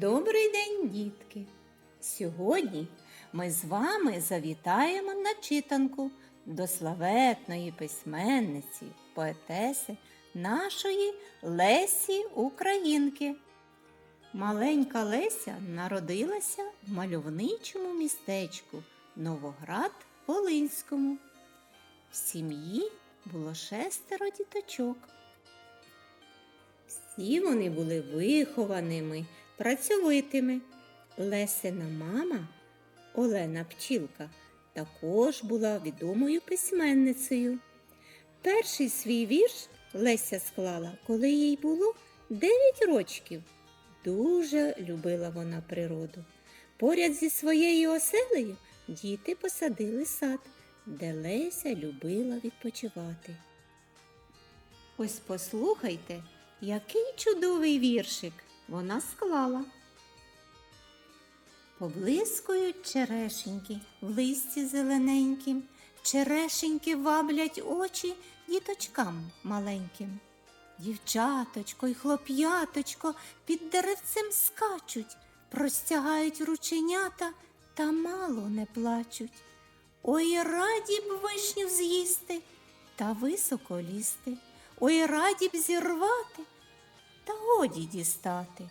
Добрий день, дітки! Сьогодні ми з вами завітаємо на читанку до славетної письменниці, поетеси нашої Лесі Українки. Маленька Леся народилася в мальовничому містечку Новоград Волинському. В сім'ї було шестеро діточок. Всі вони були вихованими, працьовитими. Лесина мама Олена Пчілка також була відомою письменницею. Перший свій вірш Леся склала, коли їй було 9 рочків. Дуже любила вона природу. Поряд зі своєю оселею діти посадили сад, де Леся любила відпочивати. Ось послухайте, який чудовий віршик вона склала. Поблискують черешеньки в листі зелененькім, черешеньки ваблять очі діточкам маленьким. Дівчаточко й хлоп'яточко під деревцем скачуть, простягають рученята та мало не плачуть. Ой, раді б вишню з'їсти та високо лізти. Ой, раді б зірвати та годі дістати.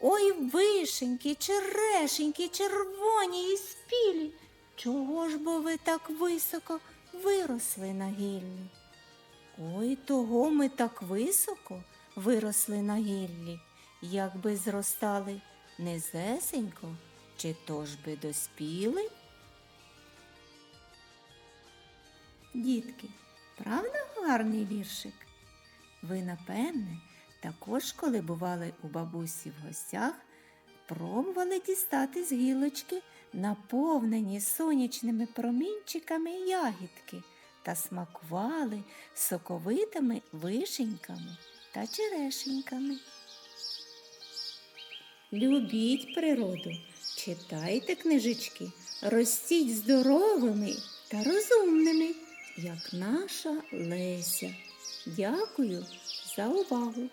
Ой, вишеньки, черешеньки, червоні і спілі. Чого ж бо ви так високо виросли на гіллі? Ой, того ми так високо виросли на гіллі, якби зростали низесенько, чи то ж би доспіли? Дітки, правда гарний віршик? Ви, напевне, також, коли бували у бабусі в гостях, пробували дістати з гілочки наповнені сонячними промінчиками ягідки та смакували соковитими вишеньками та черешеньками. Любіть природу, читайте книжечки, ростіть здоровими та розумними, як наша Леся. Дякую за увагу!